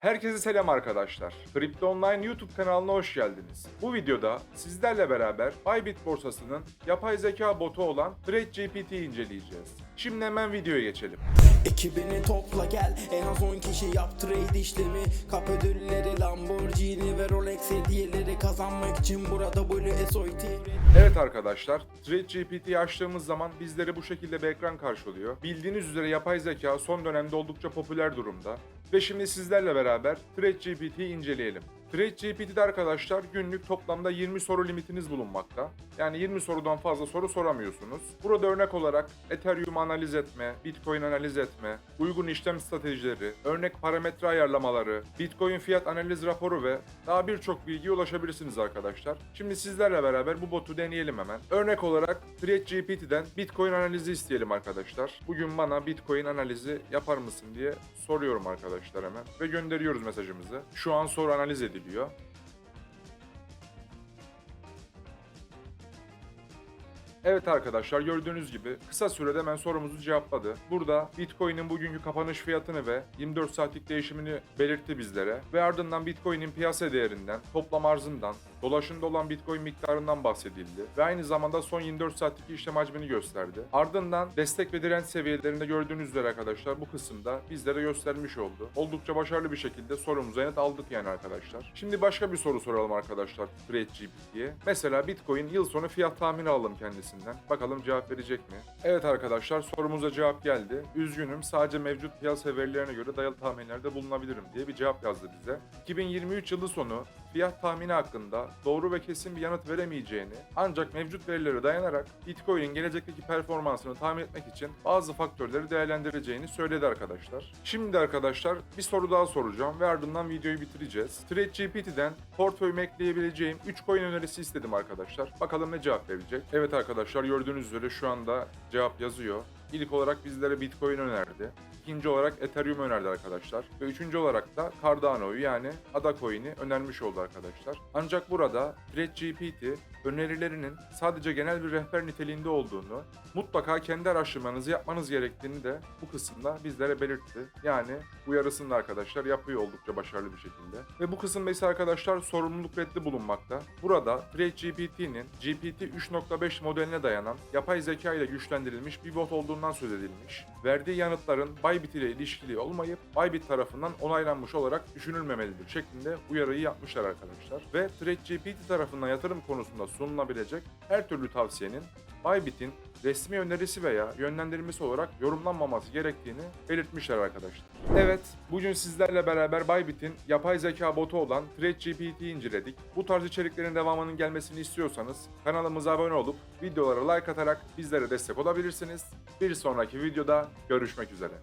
Herkese selam arkadaşlar. Kripto Online YouTube kanalına hoş geldiniz. Bu videoda sizlerle beraber Bybit borsasının yapay zeka botu olan ThreadGPT'yi inceleyeceğiz. Şimdi hemen videoya geçelim. Ekibini topla gel en az 10 kişi yap trade işlemi Kap ödülleri Lamborghini ve Rolex hediyeleri Kazanmak için burada WSOY TV Evet arkadaşlar, ThreadGPT'yi açtığımız zaman bizleri bu şekilde bir ekran karşılıyor. Bildiğiniz üzere yapay zeka son dönemde oldukça popüler durumda. Ve şimdi sizlerle beraber ThreadGPT'yi inceleyelim. ThreadGPT'de arkadaşlar günlük toplamda 20 soru limitiniz bulunmakta. Yani 20 sorudan fazla soru soramıyorsunuz. Burada örnek olarak Ethereum analiz etme, Bitcoin analiz etme, uygun işlem stratejileri, örnek parametre ayarlamaları, Bitcoin fiyat analiz raporu ve daha birçok bilgiye ulaşabilirsiniz arkadaşlar. Şimdi sizlerle beraber bu botu deneyelim hemen. Örnek olarak ThreadGPT'den Bitcoin analizi isteyelim arkadaşlar. Bugün bana Bitcoin analizi yapar mısın diye soruyorum arkadaşlar hemen ve gönderiyoruz mesajımızı. Şu an soru analiz ediliyor. Evet arkadaşlar gördüğünüz gibi kısa sürede hemen sorumuzu cevapladı. Burada Bitcoin'in bugünkü kapanış fiyatını ve 24 saatlik değişimini belirtti bizlere ve ardından Bitcoin'in piyasa değerinden, toplam arzından, dolaşımda olan Bitcoin miktarından bahsedildi ve aynı zamanda son 24 saatlik işlem hacmini gösterdi. Ardından destek ve direnç seviyelerinde gördüğünüz üzere arkadaşlar bu kısımda bizlere göstermiş oldu. Oldukça başarılı bir şekilde sorumuza yanıt aldık yani arkadaşlar. Şimdi başka bir soru soralım arkadaşlar ThreadGPT'ye. Mesela Bitcoin yıl sonu fiyat tahmini alalım kendisinden. Bakalım cevap verecek mi? Evet arkadaşlar sorumuza cevap geldi. Üzgünüm sadece mevcut piyasa verilerine göre dayalı tahminlerde bulunabilirim diye bir cevap yazdı bize. 2023 yılı sonu fiyat tahmini hakkında doğru ve kesin bir yanıt veremeyeceğini ancak mevcut verilere dayanarak Bitcoin'in gelecekteki performansını tahmin etmek için bazı faktörleri değerlendireceğini söyledi arkadaşlar. Şimdi arkadaşlar bir soru daha soracağım ve ardından videoyu bitireceğiz. ThreadGPT'den portföyüme ekleyebileceğim 3 coin önerisi istedim arkadaşlar. Bakalım ne cevap verecek. Evet arkadaşlar gördüğünüz üzere şu anda cevap yazıyor. İlk olarak bizlere Bitcoin önerdi. İkinci olarak Ethereum önerdi arkadaşlar. Ve üçüncü olarak da Cardano'yu yani ADA coin'i önermiş oldu arkadaşlar. Ancak burada ThreadGPT önerilerinin sadece genel bir rehber niteliğinde olduğunu, mutlaka kendi araştırmanızı yapmanız gerektiğini de bu kısımda bizlere belirtti. Yani uyarısını da arkadaşlar yapıyor oldukça başarılı bir şekilde. Ve bu kısımda ise arkadaşlar sorumluluk reddi bulunmakta. Burada ThreadGPT'nin GPT 3.5 modeline dayanan yapay zeka ile güçlendirilmiş bir bot olduğundan söz edilmiş. Verdiği yanıtların Bybit ile ilişkili olmayıp Bybit tarafından onaylanmış olarak düşünülmemelidir şeklinde uyarıyı yapmışlar arkadaşlar. Ve ThreadGPT tarafından yatırım konusunda sunulabilecek her türlü tavsiyenin Bybit'in resmi önerisi veya yönlendirmesi olarak yorumlanmaması gerektiğini belirtmişler arkadaşlar. Evet, bugün sizlerle beraber Bybit'in yapay zeka botu olan ThreadGPT'yi inceledik. Bu tarz içeriklerin devamının gelmesini istiyorsanız kanalımıza abone olup videolara like atarak bizlere destek olabilirsiniz. Bir sonraki videoda görüşmek üzere.